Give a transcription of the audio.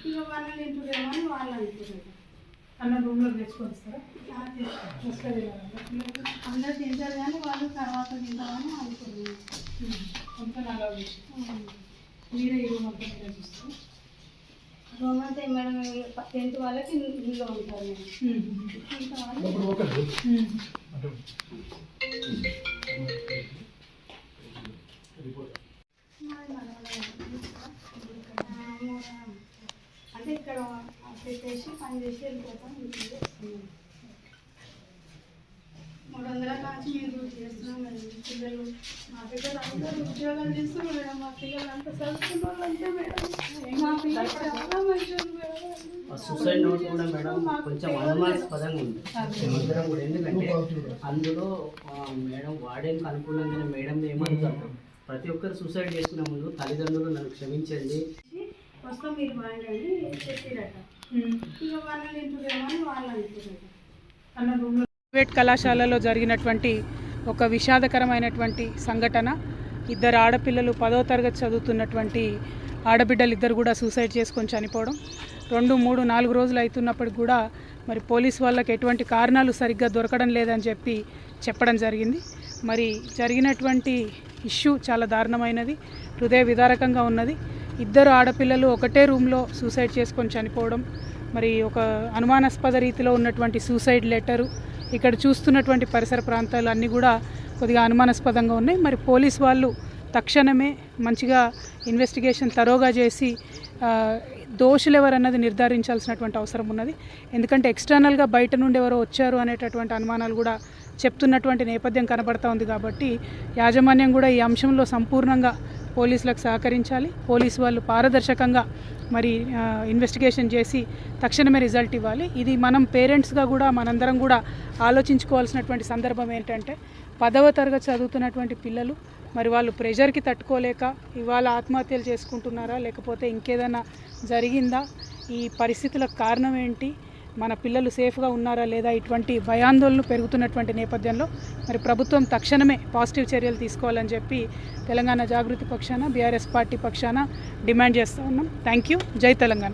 ఇక వాళ్ళు అని వాళ్ళు అనుకుంటారు అన్న రూమ్లో తెచ్చుకొని వస్తారా అందరు తింటారు కానీ వాళ్ళు తర్వాత తింటామని అనుకున్నారు అంతా అలా చేసి మీరే ఈ రూమ్ అంతా మీరే చూస్తారు? రూమ్ అంతా మేడం టెన్త్ వాళ్ళకి ఇంట్లో ఉంటారు మేడం మిగతా వాళ్ళు మాది మనవడే. ఆ, మూడు- అంటే ఇక్కడ పెట్టేసి పని చేసి వెళ్ళిపోతాం. మూడు వందల కాంచి మేము చేస్తున్నాం పిల్లలు. మా పిల్లలు అందరూ ఉద్యోగాలు చేస్తున్నారు మేడం మా పిల్లలు అంతా చదువుకున్న వాళ్ళు అంతే మేడం మా పిల్లలు చాలా మంచిగా మేడం. ఆ సూసైడ్ నోట్ కూడా మేడం కొంచెం అనుమానాస్పదంగా ఉంది. మేమందరం కూడా ఎందుకంటే అందులో మేడం వాడేం అనుకున్నాం మేడం ఏమంటారు? ప్రతి ఒక్కరు సూసైడ్ చేసుకునే ముందు తల్లిదండ్రులు నన్ను క్షమించండి. వస్తాం మీరు చెప్పిరట. ఇక వాళ్ళు వాళ్ళు అన్న రూమ్లో ప్రైవేట్ కళాశాలలో జరిగినటువంటి ఒక విషాదకరమైనటువంటి సంఘటన ఇద్దరు ఆడపిల్లలు పదో తరగతి చదువుతున్నటువంటి ఆడబిడ్డలు ఇద్దరు కూడా సూసైడ్ చేసుకొని చనిపోవడం రెండు మూడు నాలుగు రోజులు అవుతున్నప్పటికి కూడా మరి పోలీస్ వాళ్ళకి ఎటువంటి కారణాలు సరిగ్గా దొరకడం లేదని చెప్పి చెప్పడం జరిగింది. మరి జరిగినటువంటి ఇష్యూ చాలా దారుణమైనది హృదయ విదారకంగా ఉన్నది. ఇద్దరు ఆడపిల్లలు ఒకటే రూమ్లో సూసైడ్ చేసుకొని చనిపోవడం మరి ఒక అనుమానాస్పద రీతిలో ఉన్నటువంటి సూసైడ్ లెటరు ఇక్కడ చూస్తున్నటువంటి పరిసర ప్రాంతాలు అన్నీ కూడా కొద్దిగా అనుమానాస్పదంగా ఉన్నాయి. మరి పోలీస్ వాళ్ళు తక్షణమే మంచిగా ఇన్వెస్టిగేషన్ తరోగా చేసి దోషులు ఎవరన్నది నిర్ధారించాల్సినటువంటి అవసరం ఉన్నది. ఎందుకంటే ఎక్స్టర్నల్గా బయట నుండి ఎవరో వచ్చారు అనేటటువంటి అనుమానాలు కూడా చెప్తున్నటువంటి నేపథ్యం కనబడతా ఉంది కాబట్టి యాజమాన్యం కూడా ఈ అంశంలో సంపూర్ణంగా పోలీసులకు సహకరించాలి. పోలీసు వాళ్ళు పారదర్శకంగా మరి ఇన్వెస్టిగేషన్ చేసి తక్షణమే రిజల్ట్ ఇవ్వాలి. ఇది మనం పేరెంట్స్గా కూడా మనందరం కూడా ఆలోచించుకోవాల్సినటువంటి సందర్భం ఏంటంటే పదవ తరగతి చదువుతున్నటువంటి పిల్లలు మరి వాళ్ళు ప్రెషర్కి తట్టుకోలేక ఇవాళ ఆత్మహత్యలు చేసుకుంటున్నారా? లేకపోతే ఇంకేదైనా జరిగిందా? ఈ పరిస్థితులకు కారణం ఏంటి? మన పిల్లలు సేఫ్గా ఉన్నారా లేదా ఇటువంటి భయాందోళనలు పెరుగుతున్నటువంటి నేపథ్యంలో మరి ప్రభుత్వం తక్షణమే పాజిటివ్ చర్యలు తీసుకోవాలని చెప్పి తెలంగాణ జాగృతి పక్షాన బీఆర్ఎస్ పార్టీ పక్షాన డిమాండ్ చేస్తూ ఉన్నాం. Thank you. జై తెలంగాణ.